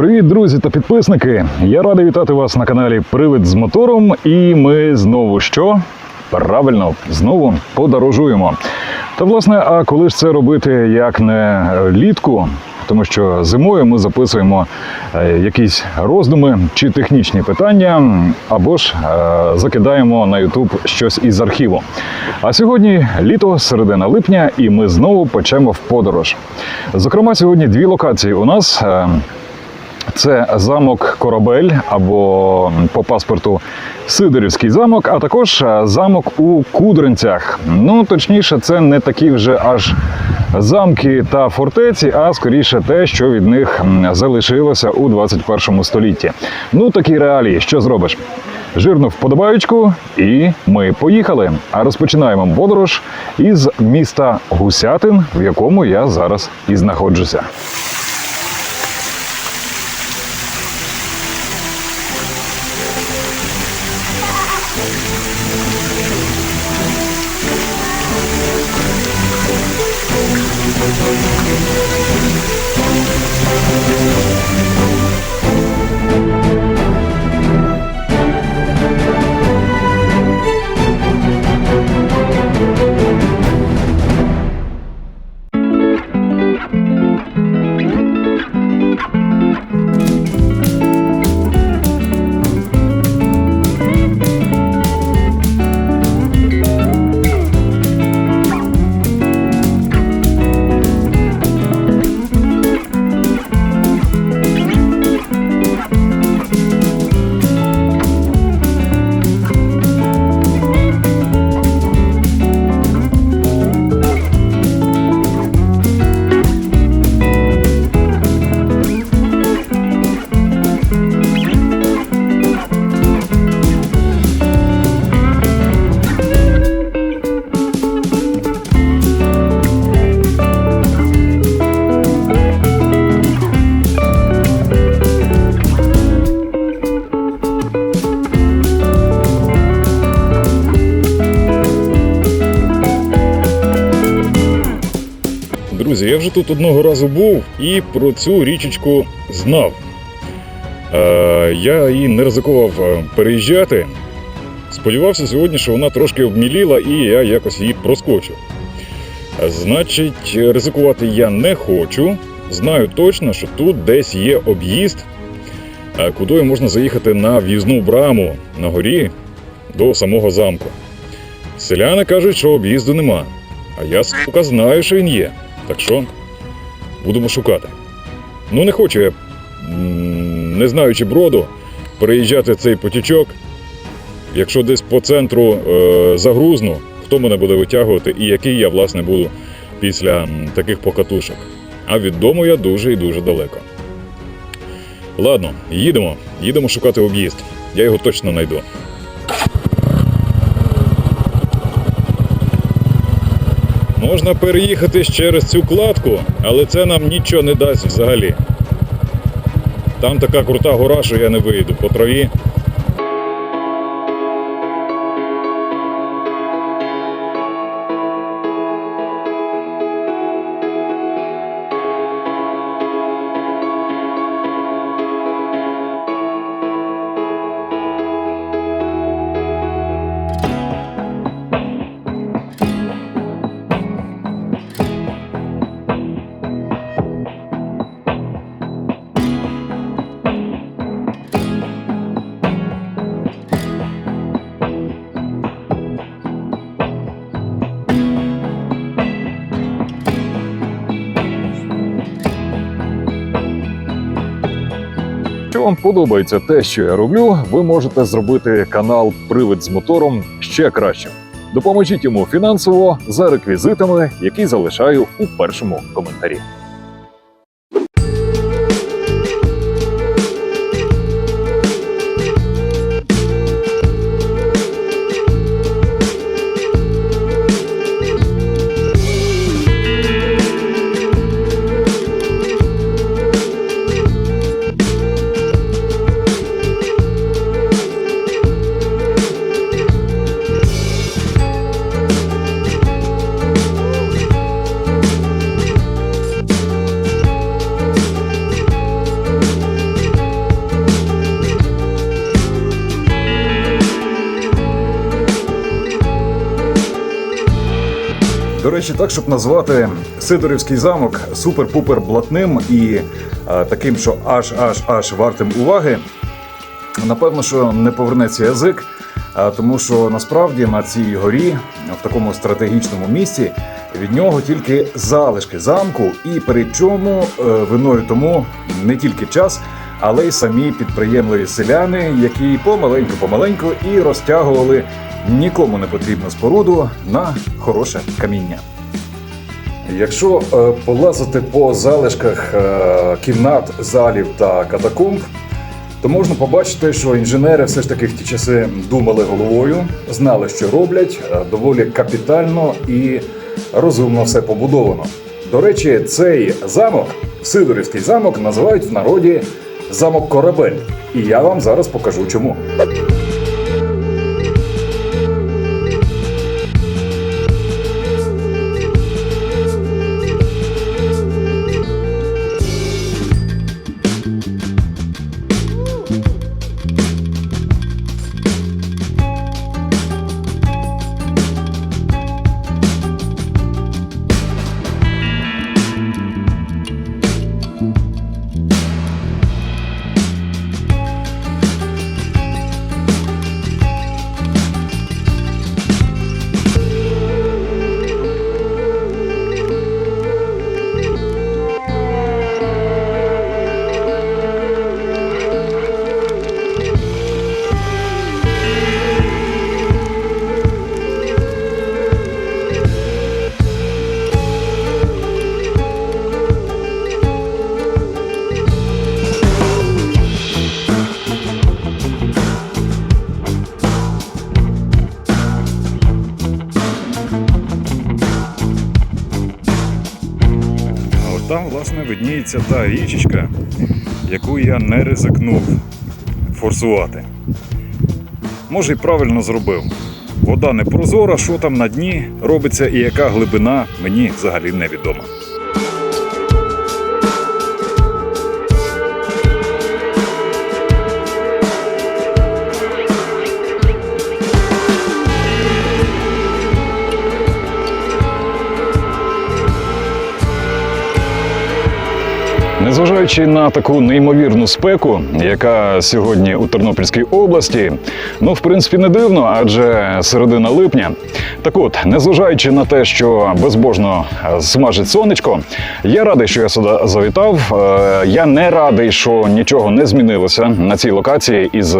Привіт, друзі та підписники! Я радий вітати вас на каналі Привид з мотором. І ми знову що? Правильно, знову подорожуємо. Та власне, а коли ж це робити як не літку? Тому що зимою ми записуємо е, якісь роздуми чи технічні питання, або ж е, закидаємо на YouTube щось із архіву. А сьогодні літо, середина липня, і ми знову почнемо в подорож. Зокрема, сьогодні дві локації у нас. Це замок Корабель або по паспорту Сидорівський замок, а також е, замок у Кудринцях. Ну точніше, це не такі вже аж замки та фортеці, а скоріше те, що від них залишилося у 21 столітті. Ну такі реалії, що зробиш? Жирну вподобаючку, і ми поїхали. А розпочинаємо подорож із міста Гусятин, в якому я зараз і знаходжуся. Вже тут одного разу був і про цю річечку знав. Е, я її не ризикував е, переїжджати. Сподівався сьогодні, що вона трошки обміліла і я якось її проскочив. Е, Значить, ризикувати я не хочу. Знаю точно, що тут десь є об'їзд, е, куди можна заїхати на в'їзну браму на горі до самого замку. Селяни кажуть, що об'їзду нема. А я сука знаю, що він є. Так що будемо шукати. Ну, не хочу я, не знаючи броду, переїжджати цей потічок. Якщо десь по центру е, загрузну, хто мене буде витягувати і який я, власне, буду після таких покатушок. А від дому я дуже і дуже далеко. Ладно, їдемо. Їдемо шукати об'їзд. Я його точно знайду. Можна переїхати через цю кладку, але це нам нічого не дасть взагалі. Там така крута гора, що я не вийду по траві. Вам подобається те, що я роблю, ви можете зробити канал Привид з мотором ще кращим. Допоможіть йому фінансово за реквізитами, які залишаю у першому коментарі. Речі, так, щоб назвати Сидорівський замок супер-пупер блатним і е, таким, що аж аж аж вартим уваги, напевно, що не повернеться язик, а тому що насправді на цій горі, в такому стратегічному місці, від нього тільки залишки замку, і причому е, виною тому не тільки час, але й самі підприємливі селяни, які помаленьку-помаленьку і розтягували нікому не потрібну споруду на хороше каміння. Якщо е, полазити по залишках е, кімнат, залів та катакомб, то можна побачити, що інженери все ж таки в ті часи думали головою, знали, що роблять, е, доволі капітально і розумно все побудовано. До речі, цей замок, Сидорівський замок, називають в народі замок Корабель. І я вам зараз покажу чому. Видніється та річечка, яку я не ризикнув форсувати. Може, і правильно зробив. Вода не прозора, що там на дні робиться і яка глибина, мені взагалі невідома. Незважаючи на таку неймовірну спеку, яка сьогодні у Тернопільській області, ну в принципі не дивно, адже середина липня. Так от, незважаючи на те, що безбожно смажить сонечко, я радий, що я сюди завітав. Е, Я не радий, що нічого не змінилося на цій локації із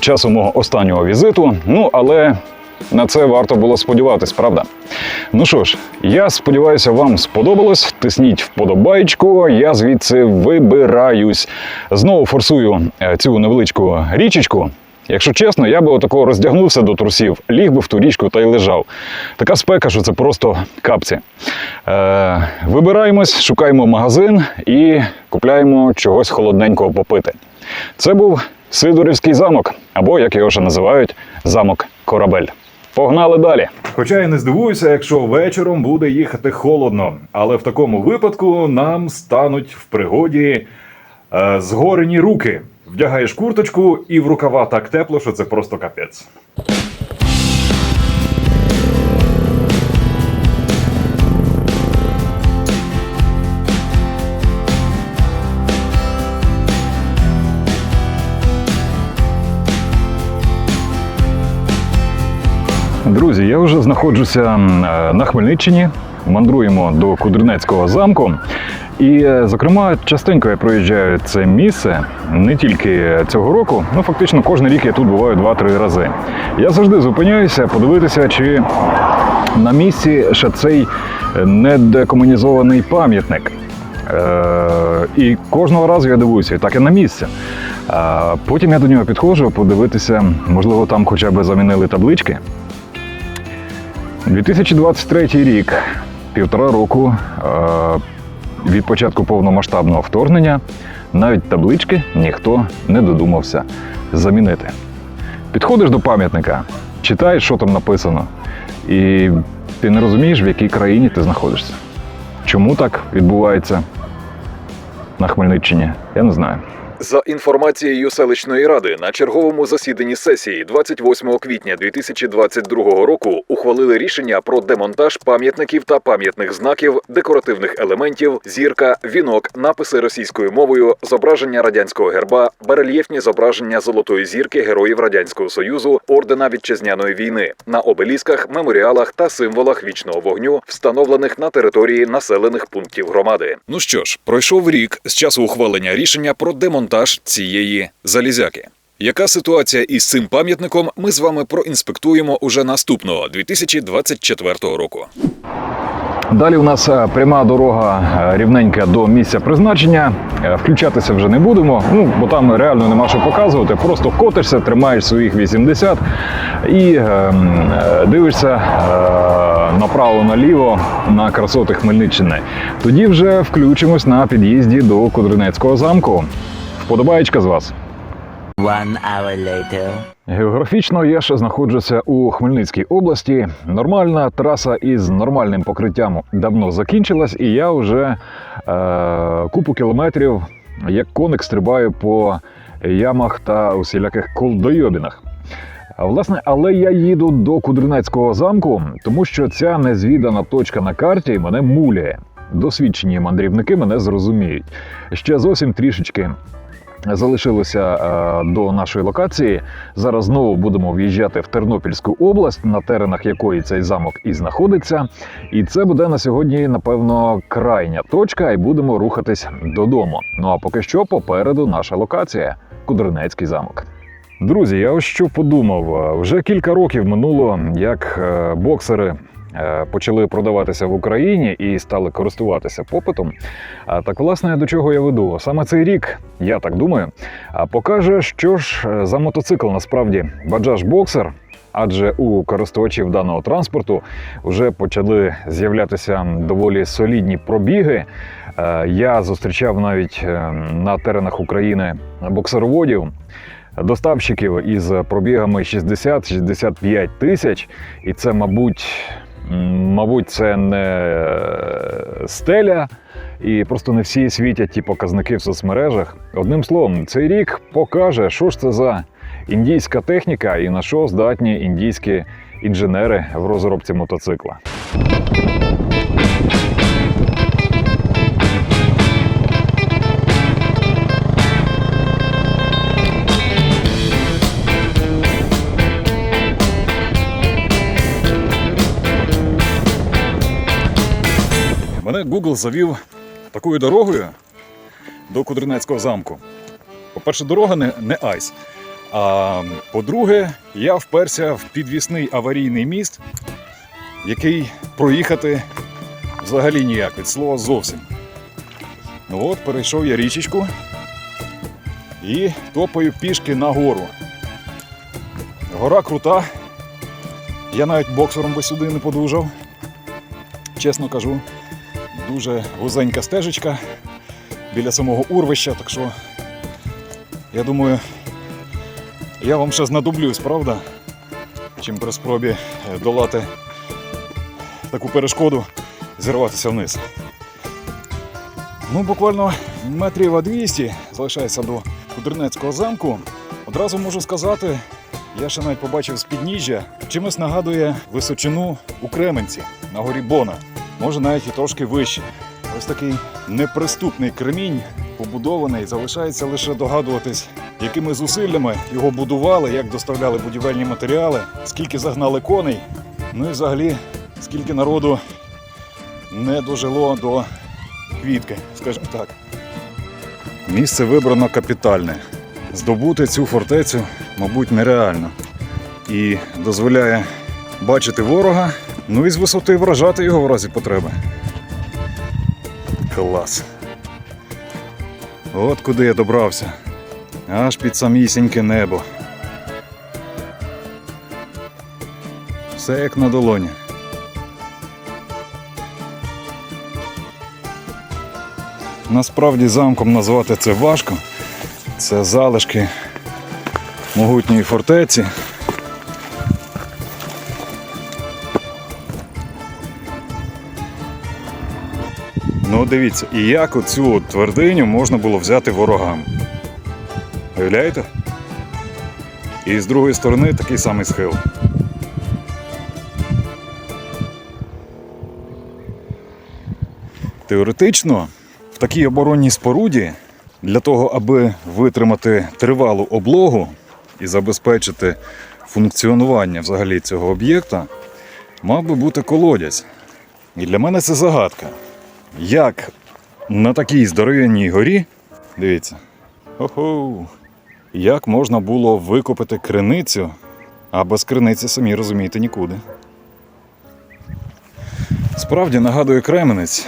часу мого останнього візиту. Ну але на це варто було сподіватись, правда? Ну що ж, я сподіваюся, вам сподобалось. Тисніть вподобайку, я звідси вибираюсь. Знову форсую е, цю невеличку річечку. Якщо чесно, я би отако роздягнувся до трусів, ліг би в ту річку та й лежав. Така спека, що це просто капці. Е, вибираємось, шукаємо магазин і купляємо чогось холодненького попити. Це був Сидорівський замок, або, як його ще називають, замок Корабель. Погнали далі. Хоча я не здивуюся, якщо вечором буде їхати холодно, але в такому випадку нам стануть в пригоді е, згорені руки. Вдягаєш курточку і в рукава так тепло, що це просто капець. Друзі, я вже знаходжуся е, на Хмельниччині. Мандруємо до Кудринецького замку. І, е, зокрема, частенько я проїжджаю це місце не тільки цього року, ну фактично кожен рік я тут буваю 2-3 рази. Я завжди зупиняюся подивитися, чи на місці ще цей е, недекомунізований пам'ятник. Е, і кожного разу я дивуюся, і так і на місці. А потім я до нього підходжу, подивитися, можливо, там хоча б замінили таблички. 2023 рік, півтора року е, від початку повномасштабного вторгнення, навіть таблички ніхто не додумався замінити. Підходиш до пам'ятника, читаєш, що там написано, і ти не розумієш, в якій країні ти знаходишся. Чому так відбувається на Хмельниччині? Я не знаю. За інформацією селищної ради, на черговому засіданні сесії 28 квітня 2022 року ухвалили рішення про демонтаж пам'ятників та пам'ятних знаків, декоративних елементів, зірка, вінок, написи російською мовою, зображення радянського герба, барельєфні зображення золотої зірки героїв радянського союзу, ордена вітчизняної війни на обелісках, меморіалах та символах вічного вогню, встановлених на території населених пунктів громади. Ну що ж, пройшов рік з часу ухвалення рішення про демонтаж цієї залізяки. Яка ситуація із цим пам'ятником? Ми з вами проінспектуємо уже наступного 2024 року. Далі у нас е, пряма дорога е, рівненька до місця призначення. Е, Включатися вже не будемо, ну бо там реально нема що показувати. Просто котишся, тримаєш своїх 80 і е, е, дивишся е, направо-наліво на красоти Хмельниччини. Тоді вже включимось на під'їзді до Кудринецького замку. Вподобаєчка з вас. One hour later. Географічно я ще знаходжуся у Хмельницькій області. Нормальна траса із нормальним покриттям давно закінчилась, і я вже е, купу кілометрів як коник стрибаю по ямах та усіляких колдойобінах. Власне, але я їду до Кудринецького замку, тому що ця незвідана точка на карті мене муляє. Досвідчені мандрівники мене зрозуміють. Ще зовсім трішечки залишилося е, до нашої локації. Зараз знову будемо в'їжджати в Тернопільську область, на теренах якої цей замок і знаходиться. І це буде на сьогодні, напевно, крайня точка, і будемо рухатись додому. Ну а поки що попереду наша локація Кудринецький замок. Друзі, я ось що подумав. Вже кілька років минуло, як е, боксери почали продаватися в Україні і стали користуватися попитом. Так, власне, до чого я веду? Саме цей рік, я так думаю, покаже, що ж е, за мотоцикл насправді Bajaj Boxer, адже у користувачів даного транспорту вже почали з'являтися доволі солідні пробіги. Е, Я зустрічав навіть е, на теренах України боксероводів. Доставщиків із пробігами 60-65 тисяч, і це, мабуть, мабуть, це не е, стеля, і просто не всі світять ті показники в соцмережах. Одним словом, цей рік покаже, що ж це за індійська техніка і на що здатні індійські інженери в розробці мотоцикла. Мене Google завів такою дорогою до Кудринецького замку. По-перше, дорога не, не айс. А по-друге, я вперся в підвісний аварійний міст, який проїхати взагалі ніяк від слова зовсім. Ну от, перейшов я річечку і топаю пішки на гору. Гора крута. Я навіть боксером би сюди не подужав. Чесно кажу дуже вузенька стежечка біля самого урвища, так що я думаю, я вам ще знадоблюсь, правда? Чим при спробі е, долати таку перешкоду зірватися вниз. Ну, буквально метрів 200 залишається до Кудринецького замку. Одразу можу сказати, я ще навіть побачив з підніжжя, чимось нагадує височину у Кременці на горі Бона може навіть і трошки вище. Ось такий неприступний кремінь, побудований, залишається лише догадуватись, якими зусиллями його будували, як доставляли будівельні матеріали, скільки загнали коней, ну і взагалі скільки народу не дожило до квітки, скажімо так. Місце вибрано капітальне. Здобути цю фортецю, мабуть, нереально. І дозволяє бачити ворога, ну і з висоти вражати його в разі потреби. Клас. От куди я добрався. Аж під самісіньке небо. Все як на долоні. Насправді замком назвати це важко. Це залишки могутньої фортеці. Дивіться, і як оцю твердиню можна було взяти ворогам. Уявляєте? І з другої сторони такий самий схил. Теоретично, в такій оборонній споруді для того, аби витримати тривалу облогу і забезпечити функціонування взагалі цього об'єкта, мав би бути колодязь. І для мене це загадка. Як на такій здоров'яній горі, дивіться, хо-хо, як можна було викопати криницю, а без криниці, самі розумієте, нікуди. Справді нагадує Кременець.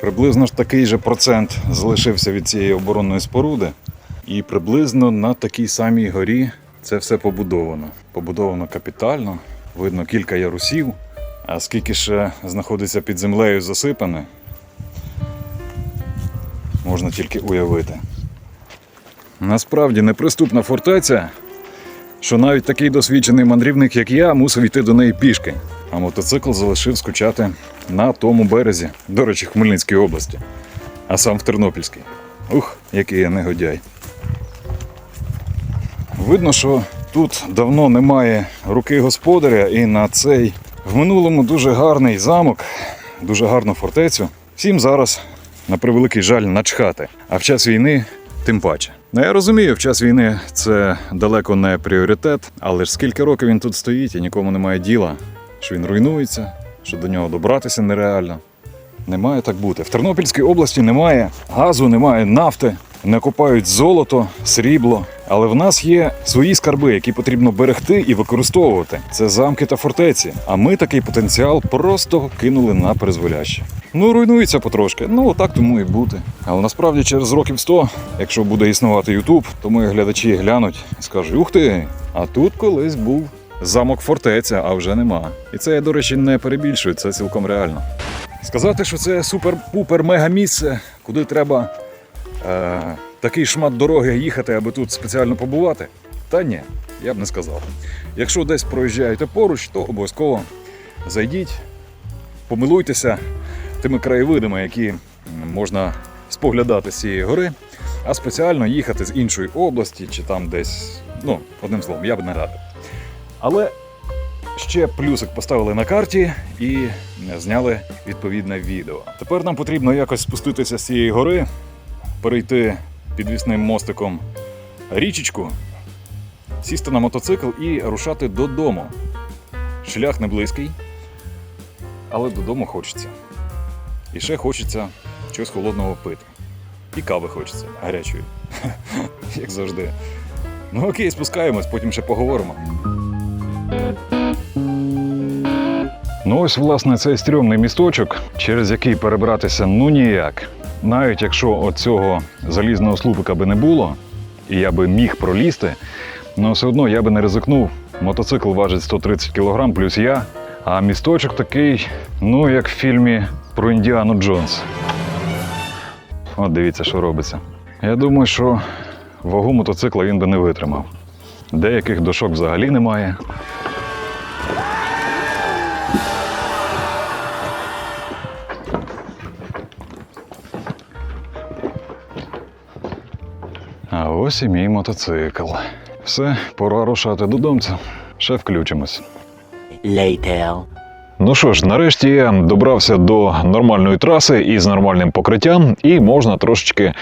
Приблизно ж такий же процент залишився від цієї оборонної споруди, і приблизно на такій самій горі це все побудовано. Побудовано капітально, видно кілька ярусів, а скільки ще знаходиться під землею засипане, можна тільки уявити. Насправді неприступна фортеця, що навіть такий досвідчений мандрівник, як я, мусив йти до неї пішки, а мотоцикл залишив скучати на тому березі, до речі, Хмельницької області, а сам в Тернопільській. Ух, який я негодяй. Видно, що тут давно немає руки господаря, і на цей в минулому дуже гарний замок, дуже гарну фортецю. Всім зараз, на превеликий жаль, начхати. А в час війни тим паче. Ну я розумію, в час війни це далеко не пріоритет, але ж скільки років він тут стоїть і нікому немає діла, що він руйнується, що до нього добратися нереально. Не має так бути. В Тернопільській області немає газу, немає нафти, не копають золото, срібло. Але в нас є свої скарби, які потрібно берегти і використовувати. Це замки та фортеці. А ми такий потенціал просто кинули на призволяще. Ну, руйнується потрошки. Ну, так тому і бути. Але насправді через років 100, якщо буде існувати Ютуб, то мої глядачі глянуть і скажуть: ух ти! А тут колись був замок фортеця, а вже нема. І це я, до речі, не перебільшую, це цілком реально. Сказати, що це супер-пупер мега місце, куди треба е, такий шмат дороги їхати, аби тут спеціально побувати. Та ні, я б не сказав. Якщо десь проїжджаєте поруч, то обов'язково зайдіть, помилуйтеся тими краєвидами, які можна споглядати з цієї гори, а спеціально їхати з іншої області чи там десь, ну, одним словом, я б не радив. Але ще плюсик поставили на карті і зняли відповідне відео. Тепер нам потрібно якось спуститися з цієї гори, перейти підвісним мостиком річечку, сісти на мотоцикл і рушати додому. Шлях не близький, але додому хочеться. І ще хочеться чогось холодного пити. І кави хочеться гарячої. Як завжди. Ну окей, спускаємось, потім ще поговоримо. Ну ось, власне, цей стрьомний місточок, через який перебратися ну ніяк. Навіть якщо оцього залізного слупика би не було, і я би міг пролізти, але все одно я би не ризикнув. Мотоцикл важить 130 кг плюс я, а місточок такий, ну як в фільмі про Індіану Джонс. От дивіться, що робиться. Я думаю, що вагу мотоцикла він би не витримав. Деяких дошок взагалі немає. Ось і мій мотоцикл. Все, пора рушати додомця. Ще включимось. Later. Ну що ж, нарешті я добрався до нормальної траси із нормальним покриттям, і можна трошечки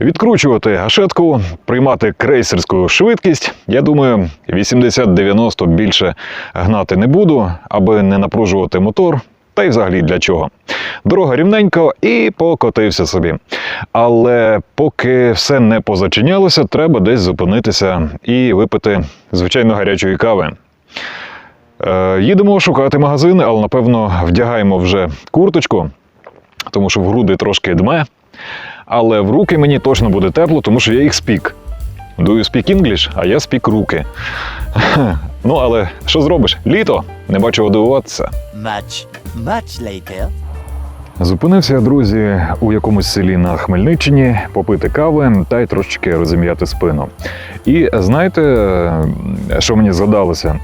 відкручувати гашетку, приймати крейсерську швидкість. Я думаю, 80-90 більше гнати не буду, аби не напружувати мотор. Та й взагалі для чого. Дорога рівненько і покотився собі. Але поки все не позачинялося, треба десь зупинитися і випити звичайно гарячої кави. Е, їдемо шукати магазин, але напевно вдягаємо вже курточку, тому що в груди трошки дме. Але в руки мені точно буде тепло, тому що я їх спік. Do you speak English? А я спік руки. Ну, але що зробиш? Літо, не бачу чого дивуватися. Much, later. Зупинився я, друзі, у якомусь селі на Хмельниччині попити кави та й трошечки розім'яти спину. І знаєте, що мені згадалося?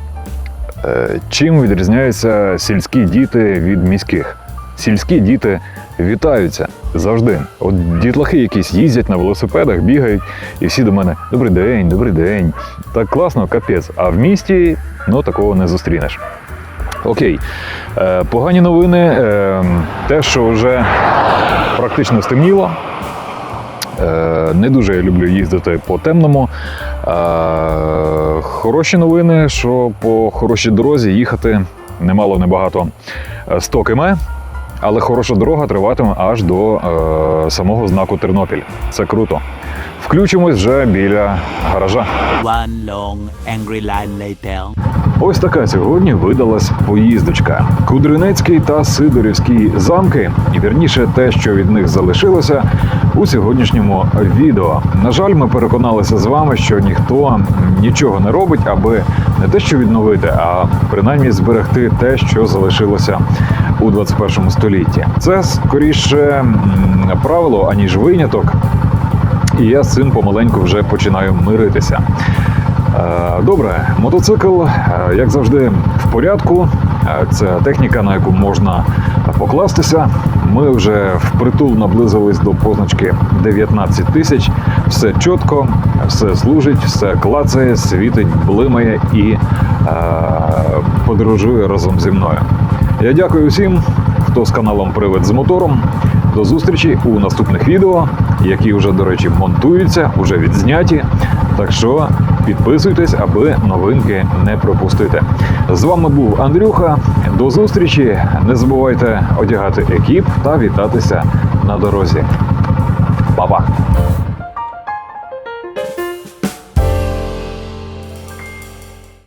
Е, Чим відрізняються сільські діти від міських? сільські діти вітаються завжди. От дітлахи якісь їздять на велосипедах, бігають, і всі до мене добрий день, добрий день. Так класно, капець. А в місті ну такого не зустрінеш. Окей, е, погані новини. Е, те, що вже практично стемніло. Е, Не дуже я люблю їздити по темному. Е, Хороші новини, що по хорошій дорозі їхати немало небагато 100 км, але хороша дорога триватиме аж до е, самого знаку Тернопіль. Це круто. Включимось вже біля гаража. One long angry line later. Ось така сьогодні видалась поїздочка. Кудринецький та Сидорівський замки, і вірніше те, що від них залишилося, у сьогоднішньому відео. На жаль, ми переконалися з вами, що ніхто нічого не робить, аби не те, що відновити, а принаймні зберегти те, що залишилося у 21 столітті. Це скоріше правило аніж виняток. І я з цим помаленьку вже починаю миритися. Е, Добре, мотоцикл, е, як завжди, в порядку. Е, Це техніка, на яку можна покластися. Ми вже впритул наблизились до позначки 19 тисяч. Все чітко, все служить, все клацає, світить, блимає і е, подорожує разом зі мною. Я дякую всім, хто з каналом Привид з мотором. До зустрічі у наступних відео, які вже, до речі, монтуються, вже відзняті. Так що підписуйтесь, аби новинки не пропустити. З вами був Андрюха. До зустрічі. Не забувайте одягати екіп та вітатися на дорозі. Па-па!